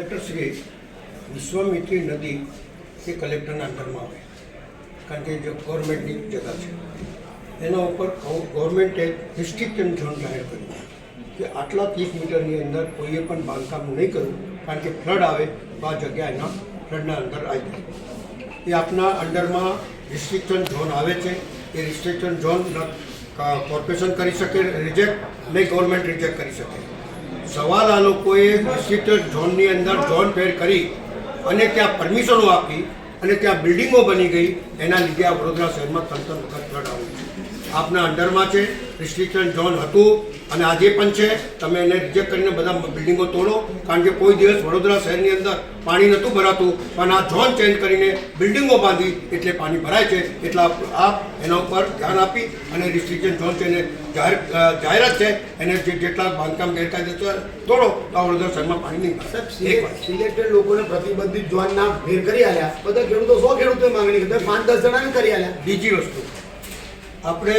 કલેક્ટરશ્રી વિશ્વામિત્રી નદી એ કલેક્ટરના અંડરમાં આવે. કારણ કે જે ગવર્મેન્ટની જગા છે. એના ઉપર ગવ- ગવર્મેન્ટે રિસ્ટ્રિક્શન ઝોન જાહેર કર્યું કે આટલા ત્રીસ મીટરની અંદર કોઈએ પણ બાંધકામ નહીં કરવું, કારણ કે ફ્લડ આવે તો આ જગ્યા એના ફ્લડના અંદર આવી જાય. એ આપના અંડરમાં રિસ્ટ્રિક્શન ઝોન આવે છે. એ રિસ્ટ્રિક્શન ઝોન કોર્પોરેશન કરી શકે, રિજેક્ટ, નહીં ગવર્મેન્ટ રિજેક્ટ કરી શકે. સવાલ આ લોકોએ રિસ્ટ્રિક્ટેડ ઝોનની અંદર ઝોન ફેર કરી અને ત્યાં પરમિશનો આપી અને ત્યાં બિલ્ડિંગો બની ગઈ. એના લીધે આ વડોદરા શહેરમાં તંત્ર વખત આવ્યું આપના અંડરમાં છે. રિસ્ટ્રિક્શન ઝોન હતું અને આજે પણ છે. તમે એને રિજેક્ટ કરીને બધા બિલ્ડિંગો તોડો. કારણ કે કોઈ દિવસ વડોદરા શહેરની અંદર પાણી નહોતું ભરાતું. પણ આ ઝોન ચેન્જ કરીને બિલ્ડિંગો બાંધી એટલે પાણી ભરાય છે. એટલા આપ એના ઉપર ધ્યાન આપી અને રિસ્ટ્રિક્શન ઝોન છે એને જાહેર જાહેરાત છે. એને જે જેટલા બાંધકામ ગેરકાયદેસર તોડો. તો આ વડોદરા શહેરમાં પાણી નહીં સિલેક્ટેડ લોકોને પ્રતિબંધિત ઝોન ના ભેર કરી આલ્યા. બધા ખેડૂતો સો ખેડૂતોએ માંગણી કરી. પાંચ દસ જણાને કરી આલ્યા. બીજી વસ્તુ. આપણે